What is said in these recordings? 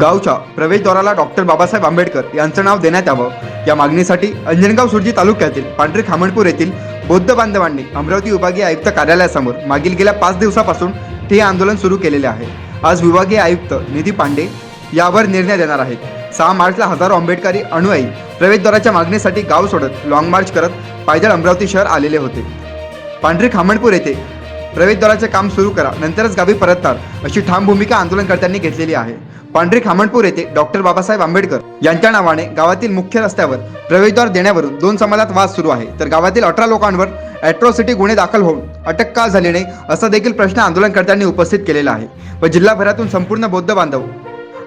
गावच्या प्रवेशद्वाराला डॉक्टर बाबासाहेब आंबेडकर यांचं नाव देण्यात यावं. या मागणीसाठी अंजनगाव सुरजी तालुक्यातील पांढरे खामणपूर येथील बौद्ध बांधवांनी अमरावती विभागीय आयुक्त कार्यालयासमोर मागील गेल्या पाच दिवसापासून ठिय्या आंदोलन सुरू केलेले आहे. आज विभागीय आयुक्त निधी पांडे यावर निर्णय देणार आहेत. सहा मार्चला हजारो आंबेडकरी अनुयायी प्रवेशद्वाराच्या मागणीसाठी गाव सोडत लाँग मार्च करत पायदळ अमरावती शहर आलेले होते. पांढरे खामणपूर येथे प्रवेशद्वाराचे काम सुरू करा नंतरच गावी परतणार अशी ठाम भूमिका आंदोलनकर्त्यांनी घेतलेली आहे. पांढरे खामणपूर येथे डॉक्टर बाबासाहेब आंबेडकर यांच्या नावाने गावातील मुख्य रस्त्यावर प्रवेशद्वार देण्यावरून दोन समाजात वाद सुरू आहे. तर गावातील अठरा लोकांवर ॲट्रॉसिटी गुन्हे दाखल होऊन अटक का झाली नाही असा देखील प्रश्न आंदोलनकर्त्यांनी उपस्थित केलेला आहे. व जिल्हाभरातून संपूर्ण बौद्ध बांधव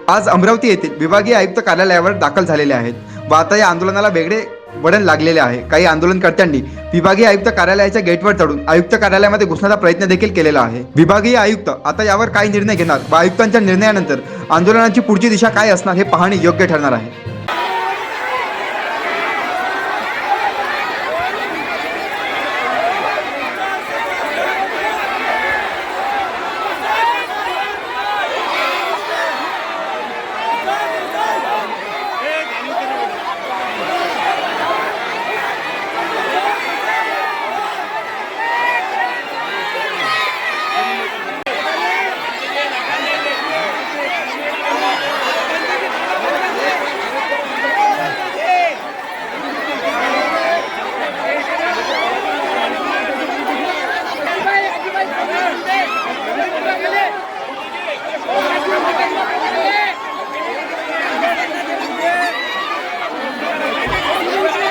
आज अमरावती येथील विभागीय आयुक्त कार्यालयावर दाखल झालेले आहेत. व आता या आंदोलनाला वेगळे वळण लागलेले आहे. काही आंदोलनकर्त्यांनी विभागीय आयुक्त कार्यालयाच्या गेटवर चढून आयुक्त कार्यालयामध्ये घुसण्याचा प्रयत्न देखील केलेला आहे. विभागीय आयुक्त आता यावर काय निर्णय घेणार व आयुक्तांच्या निर्णयानंतर आंदोलनाची पुढची दिशा काय असणार हे पाहणे योग्य ठरणार आहे.